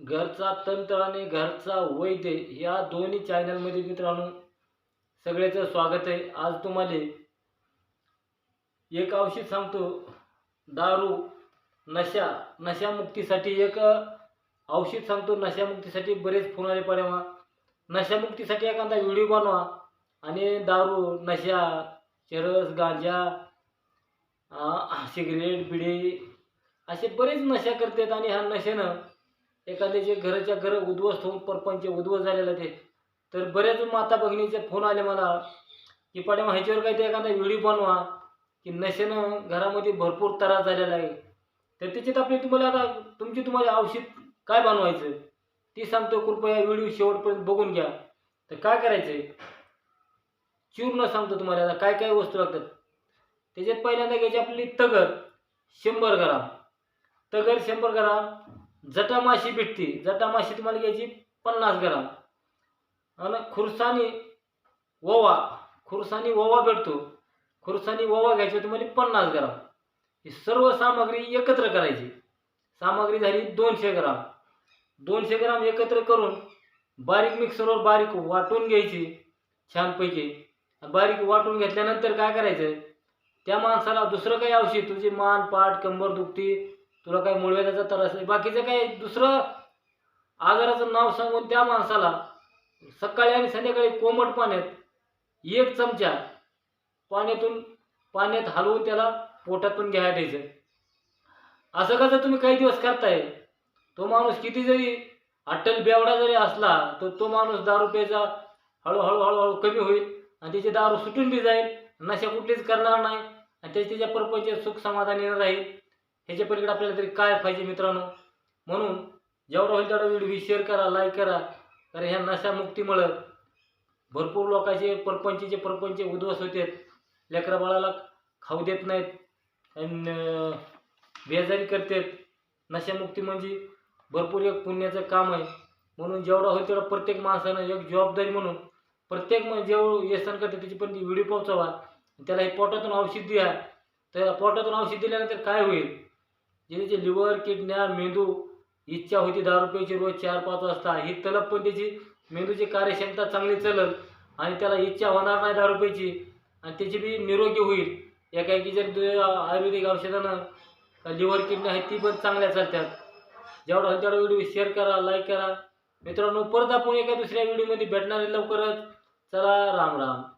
घरचा तंत्र आणि घरचा वैद्य या दोन्ही चॅनलमध्ये मित्रांनो सगळ्याचं स्वागत आहे. आज तुम्हाला एक औषध सांगतो. दारू नशा नशामुक्तीसाठी एक औषध सांगतो. नशामुक्तीसाठी बरेच फोन आले पडेवा नशामुक्तीसाठी एखादा व्हिडिओ बनवा आणि दारू नशा चरस गांजा सिगरेट बिडे असे बरेच नशा करतात आणि ह्या नशेनं एखाद्याचे घराच्या घर उद्ध्वस्त होऊन परपंच उद्ध्वस्त झालेला ते. तर बऱ्याच माता भगिनीचे फोन आले मला की पाड्या ह्याच्यावर काही ते एखादा व्हिडिओ बनवा की नशेनं घरामध्ये भरपूर त्रास झालेला आहे. तर त्याच्यात आपली तुम्हाला आता तुमची तुम्हाला औषध काय बनवायचं? ती सांगतो कृपया व्हिडिओ शेवटपर्यंत बघून घ्या. तर काय करायचं आहे चूर्ण सांगतो तुम्हाला आता काय काय वस्तू लागतात. त्याच्यात पहिल्यांदा घ्यायची आपली तगर शंभर ग्राम. तगर शंभर ग्राम जटामाशी भेटते जटामाशी तुम्हाला घ्यायची पन्नास ग्राम. आणि खुरसानी ओवा. खुरसानी ओवा भेटतो. खुरसानी ओवा घ्यायची तुम्हाला पन्नास ग्राम. ही सर्व सामग्री एकत्र करायची. सामग्री झाली दोनशे ग्राम. दोनशे ग्राम एकत्र करून बारीक मिक्सरवर बारीक वाटून घ्यायची छानपैकी. बारीक वाटून घेतल्यानंतर काय करायचं? त्या माणसाला दुसरं काही औषध तुझी मान पाठ कंबर दुखती तुला काही मुळव्याचा त्रास नाही बाकीचं काही दुसरं आजाराचं नाव सांगून त्या माणसाला सकाळी आणि संध्याकाळी कोमट पाण्यात एक चमचा पाण्यातून पाण्यात हलवून त्याला पोटातून घ्यायला द्यायचं. असं कसं तुम्ही काही दिवस करताय? तो माणूस किती जरी अट्टल बेवडा जरी असला तर तो माणूस दारू प्यायचा हळूहळू हळूहळू कमी होईल आणि त्याची दारू सुटून बी जाईल. नशा कुठलीच करणार नाही आणि त्याच्या त्याच्या परपंच सुख समाधानी राहील. ह्याच्या पलीकडे आपल्याला तरी काय पाहिजे मित्रांनो? म्हणून जेवढा होईल तेवढा व्हिडिओ शेअर करा लाईक करा. कारण ह्या नशामुक्तीमुळं भरपूर लोकांचे परपंचचे परपंच उद्ध्वस्त होतात. लेकरा बाळाला खाऊ देत नाहीत आणि बेजारी करतात. नशामुक्ती म्हणजे भरपूर एक पुण्याचं काम आहे. म्हणून जेवढा होईल तेवढा प्रत्येक माणसानं एक जबाबदारी म्हणून प्रत्येक म्हणजे मग जेवढं व्यसन करते त्याची पण व्हिडिओ पोहोचवा. त्याला हे पोटातून औषध द्या. तर पोटातून औषध दिल्यानंतर काय होईल? जे लिव्हर किडन्या मेंदू इच्छा होती दहा रुपयाची रोज चार पाच वाजता ही तलब पण त्याची मेंदूची कार्यक्षमता चांगली चलल आणि त्याला इच्छा होणार नाही दहा रुपयाची आणि त्याची बी निरोगी होईल. एकाएकी जर दु- आयुर्वेदिक औषधानं लिव्हर किडनी आहेत ती पण चांगल्या चालतात. जेवढा होईल तेवढा व्हिडिओ शेअर करा लाईक करा. मित्रांनो परत आपण एका दुसऱ्या व्हिडिओमध्ये भेटणार आहे लवकरच. चला राम राम.